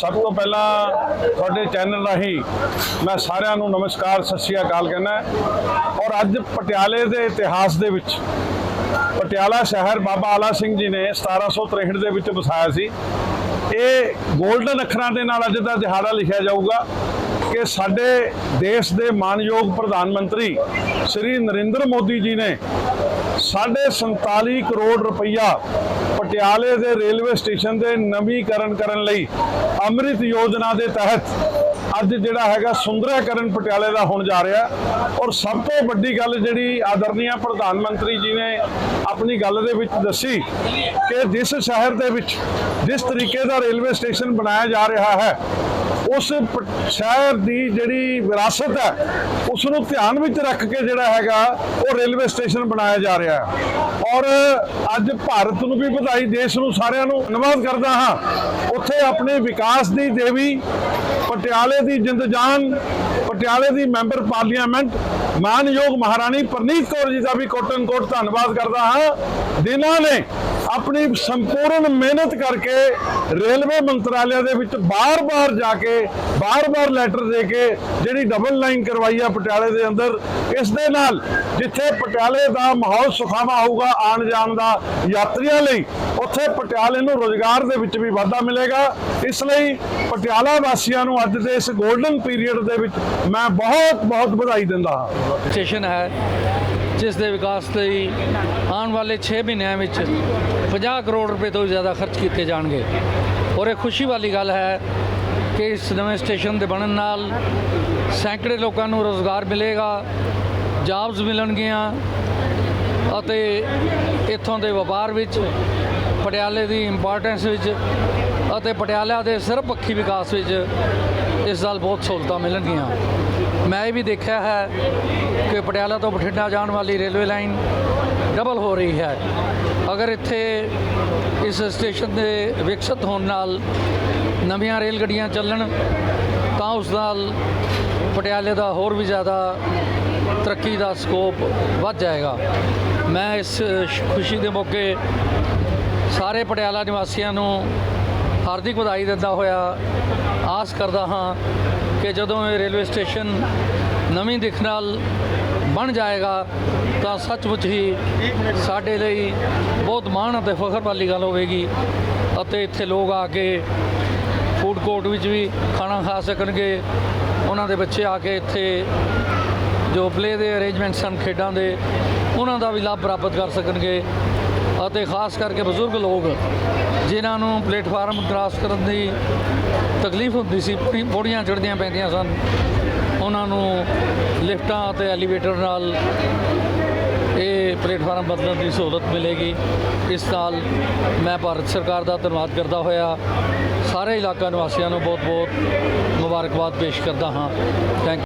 ਸਭ ਤੋਂ ਪਹਿਲਾਂ ਤੁਹਾਡੇ ਚੈਨਲ ਰਾਹੀਂ ਮੈਂ ਸਾਰਿਆਂ ਨੂੰ ਨਮਸਕਾਰ, ਸਤਿ ਸ਼੍ਰੀ ਅਕਾਲ ਕਹਿੰਦਾ ਔਰ ਅੱਜ ਪਟਿਆਲੇ ਦੇ ਇਤਿਹਾਸ ਦੇ ਵਿੱਚ ਪਟਿਆਲਾ ਸ਼ਹਿਰ ਬਾਬਾ ਆਲਾ ਸਿੰਘ ਜੀ ਨੇ 1763 ਦੇ ਵਿੱਚ ਵਸਾਇਆ ਸੀ। ਇਹ 골ਡਨ ਅੱਖਰਾਂ ਦੇ ਨਾਲ ਅੱਜ ਦਾ ਦਿਹਾੜਾ ਲਿਖਿਆ ਜਾਊਗਾ ਕਿ ਸਾਡੇ ਦੇਸ਼ ਦੇ ਮਾਨਯੋਗ ਪ੍ਰਧਾਨ ਮੰਤਰੀ ਸ੍ਰੀ ਨਰਿੰਦਰ ਮੋਦੀ ਜੀ ਨੇ ਸਾਢੇ 47 ਕਰੋੜ ਰੁਪਈਆ ਪਟਿਆਲੇ ਦੇ ਰੇਲਵੇ ਸਟੇਸ਼ਨ ਦੇ ਨਵੀਕਰਨ ਕਰਨ ਲਈ ਅੰਮ੍ਰਿਤ ਯੋਜਨਾ ਦੇ ਤਹਿਤ ਅੱਜ ਜਿਹੜਾ ਹੈਗਾ ਸੁੰਦਰੀਕਰਨ ਪਟਿਆਲੇ ਦਾ ਹੋਣ ਜਾ ਰਿਹਾ। ਔਰ ਸਭ ਤੋਂ ਵੱਡੀ ਗੱਲ ਜਿਹੜੀ ਆਦਰਨੀय ਪ੍ਰਧਾਨ ਮੰਤਰੀ ਜੀ ਨੇ ਆਪਣੀ ਗੱਲ ਦੇ ਵਿੱਚ ਦੱਸੀ ਕਿ ਜਿਸ ਸ਼ਹਿਰ ਦੇ ਵਿੱਚ ਜਿਸ ਤਰੀਕੇ ਦਾ ਰੇਲਵੇ ਸਟੇਸ਼ਨ ਬਣਾਇਆ ਜਾ ਰਿਹਾ ਹੈ, ਉਸ ਪ- ਸ਼ਹਿਰ ਦੀ ਜਿਹੜੀ ਵਿਰਾਸਤ ਹੈ ਉਸ ਨੂੰ ਧਿਆਨ ਵਿੱਚ ਰੱਖ ਕੇ ਜਿਹੜਾ ਹੈਗਾ ਉਹ ਰੇਲਵੇ ਸਟੇਸ਼ਨ ਬਣਾਇਆ ਜਾ ਰਿਹਾ ਹੈ। ਔਰ ਅੱਜ ਭਾਰਤ ਨੂੰ ਵੀ ਵਧਾਈ, ਦੇਸ਼ ਨੂੰ ਸਾਰਿਆਂ ਨੂੰ ਧੰਨਵਾਦ ਕਰਦਾ ਹਾਂ। ਉੱਥੇ ਆਪਣੇ ਵਿਕਾਸ ਦੀ ਦੇਵੀ, ਪਟਿਆਲੇ ਦੀ ਜਿੰਦ ਜਾਨ, ਪਟਿਆਲੇ ਦੀ ਮੈਂਬਰ ਪਾਰਲੀਮੈਂਟ, ਮਾਨਯੋਗ ਮਹਾਰਾਣੀ ਪ੍ਰਨੀਤ ਕੌਰ ਜੀ ਦਾ ਵੀ ਕੋਟਨ ਕੋਟ ਧੰਨਵਾਦ ਕਰਦਾ ਹਾਂ। ਜਿਨ੍ਹਾਂ ਨੇ ਆਪਣੀ ਸੰਪੂਰਨ ਮਿਹਨਤ ਕਰਕੇ ਰੇਲਵੇ ਮੰਤਰਾਲੇ ਦੇ ਵਿੱਚ ਬਾਰ-ਬਾਰ ਜਾ ਕੇ, ਬਾਰ-ਬਾਰ ਲੈਟਰ ਦੇ ਕੇ ਜਿਹੜੀ ਡਬਲ ਲਾਈਨ ਕਰਵਾਈ ਆ ਪਟਿਆਲੇ ਦੇ ਅੰਦਰ, ਇਸ ਦੇ ਨਾਲ ਜਿੱਥੇ ਪਟਿਆਲੇ ਦਾ ਮਾਹੌਲ ਸੁਖਾਵਾ ਹੋਊਗਾ ਆਉਣ ਜਾਣ ਦਾ ਯਾਤਰੀਆਂ ਲਈ, ਉੱਥੇ ਪਟਿਆਲੇ ਨੂੰ ਰੋਜ਼ਗਾਰ ਦੇ ਵਿੱਚ ਵੀ ਵਾਧਾ ਮਿਲੇਗਾ। ਇਸ ਲਈ ਪਟਿਆਲਾ ਵਾਸੀਆਂ ਨੂੰ ਅੱਜ ਦੇ ਇਸ 골ਡਨ ਪੀਰੀਅਡ ਦੇ ਵਿੱਚ ਮੈਂ ਬਹੁਤ ਬਹੁਤ ਵਧਾਈ ਦਿੰਦਾ ਹਾਂ। ਸਟੇਸ਼ਨ ਹੈ। ਜਿਸ ਦੇ ਵਿਕਾਸ ਲਈ ਆਉਣ ਵਾਲੇ 6 ਮਹੀਨਿਆਂ ਵਿੱਚ 50 ਕਰੋੜ ਰੁਪਏ ਤੋਂ ਜ਼ਿਆਦਾ ਖਰਚ ਕੀਤੇ ਜਾਣਗੇ। ਔਰ ਇਹ ਖੁਸ਼ੀ ਵਾਲੀ ਗੱਲ ਹੈ ਕਿ ਇਸ ਨਵੇਂ ਸਟੇਸ਼ਨ ਦੇ ਬਣਨ ਨਾਲ ਸੈਂਕੜੇ ਲੋਕਾਂ ਨੂੰ ਰੋਜ਼ਗਾਰ ਮਿਲੇਗਾ, ਜਾਬਸ ਮਿਲਣਗੀਆਂ ਅਤੇ ਇੱਥੋਂ ਦੇ ਵਪਾਰ ਵਿੱਚ, ਪਟਿਆਲੇ ਦੀ ਇੰਪੋਰਟੈਂਸ ਵਿੱਚ ਅਤੇ ਪਟਿਆਲਾ ਦੇ ਸਰਬਪੱਖੀ ਵਿਕਾਸ ਵਿੱਚ ਇਸ ਨਾਲ ਬਹੁਤ ਸਹੂਲਤਾਂ ਮਿਲਣਗੀਆਂ। ਮੈਂ ਇਹ ਵੀ ਦੇਖਿਆ ਹੈ ਕਿ ਪਟਿਆਲਾ ਤੋਂ ਬਠਿੰਡਾ ਜਾਣ ਵਾਲੀ ਰੇਲਵੇ ਲਾਈਨ ਡਬਲ ਹੋ ਰਹੀ ਹੈ। ਅਗਰ ਇੱਥੇ ਇਸ ਸਟੇਸ਼ਨ ਦੇ ਵਿਕਸਿਤ ਹੋਣ ਨਾਲ ਨਵੀਆਂ ਰੇਲ ਗੱਡੀਆਂ ਚੱਲਣ, ਤਾਂ ਉਸ ਨਾਲ ਪਟਿਆਲੇ ਦਾ ਹੋਰ ਵੀ ਜ਼ਿਆਦਾ ਤਰੱਕੀ ਦਾ ਸਕੋਪ ਵੱਧ ਜਾਏਗਾ। ਮੈਂ ਇਸ ਖੁਸ਼ੀ ਦੇ ਮੌਕੇ ਸਾਰੇ ਪਟਿਆਲਾ ਨਿਵਾਸੀਆਂ ਨੂੰ ਹਾਰਦਿਕ ਵਧਾਈ ਦਿੰਦਾ ਹੋਇਆ ਆਸ ਕਰਦਾ ਹਾਂ ਕਿ ਜਦੋਂ ਇਹ ਰੇਲਵੇ ਸਟੇਸ਼ਨ ਨਵੀਂ ਦਿੱਖ ਨਾਲ ਬਣ ਜਾਏਗਾ, ਤਾਂ ਸੱਚਮੁੱਚ ਹੀ ਸਾਡੇ ਲਈ ਬਹੁਤ ਮਾਣ ਅਤੇ ਫਖਰ ਵਾਲੀ ਗੱਲ ਹੋਵੇਗੀ ਅਤੇ ਇੱਥੇ ਲੋਕ ਆ ਕੇ ਫੂਡ ਕੋਰਟ ਵਿੱਚ ਵੀ ਖਾਣਾ ਖਾ ਸਕਣਗੇ। ਉਹਨਾਂ ਦੇ ਬੱਚੇ ਆ ਕੇ ਇੱਥੇ ਜੋ ਪਲੇ ਦੇ ਅਰੇਂਜਮੈਂਟਸ ਹਨ ਖੇਡਾਂ ਦੇ, ਉਹਨਾਂ ਦਾ ਵੀ ਲਾਭ ਪ੍ਰਾਪਤ ਕਰ ਸਕਣਗੇ। ਅਤੇ ਖਾਸ ਕਰਕੇ ਬਜ਼ੁਰਗ ਲੋਕ, ਜਿਨ੍ਹਾਂ ਨੂੰ ਪਲੇਟਫਾਰਮ ਕ੍ਰਾਸ ਕਰਨ ਦੀ ਤਕਲੀਫ ਹੁੰਦੀ ਸੀ ਪੌੜੀ- ਪੌੜੀਆਂ ਚੜ੍ਹਦੀਆਂ ਪੈਂਦੀਆਂ ਸਨ। ਉਹਨਾਂ ਨੂੰ ਲਿਫਟਾਂ ਅਤੇ ਐਲੀਵੇਟਰ ਨਾਲ ਇਹ ਪਲੇਟਫਾਰਮ ਬਦਲਣ ਦੀ ਸਹੂਲਤ ਮਿਲੇਗੀ। ਇਸ ਨਾਲ ਮੈਂ ਭਾਰਤ ਸਰਕਾਰ ਦਾ ਧੰਨਵਾਦ ਕਰਦਾ ਹੋਇਆ। ਸਾਰੇ ਇਲਾਕਾ ਨਿਵਾਸੀਆਂ ਨੂੰ ਬਹੁਤ ਬਹੁਤ ਮੁਬਾਰਕਬਾਦ ਪੇਸ਼ ਕਰਦਾ ਹਾਂ। ਥੈਂਕ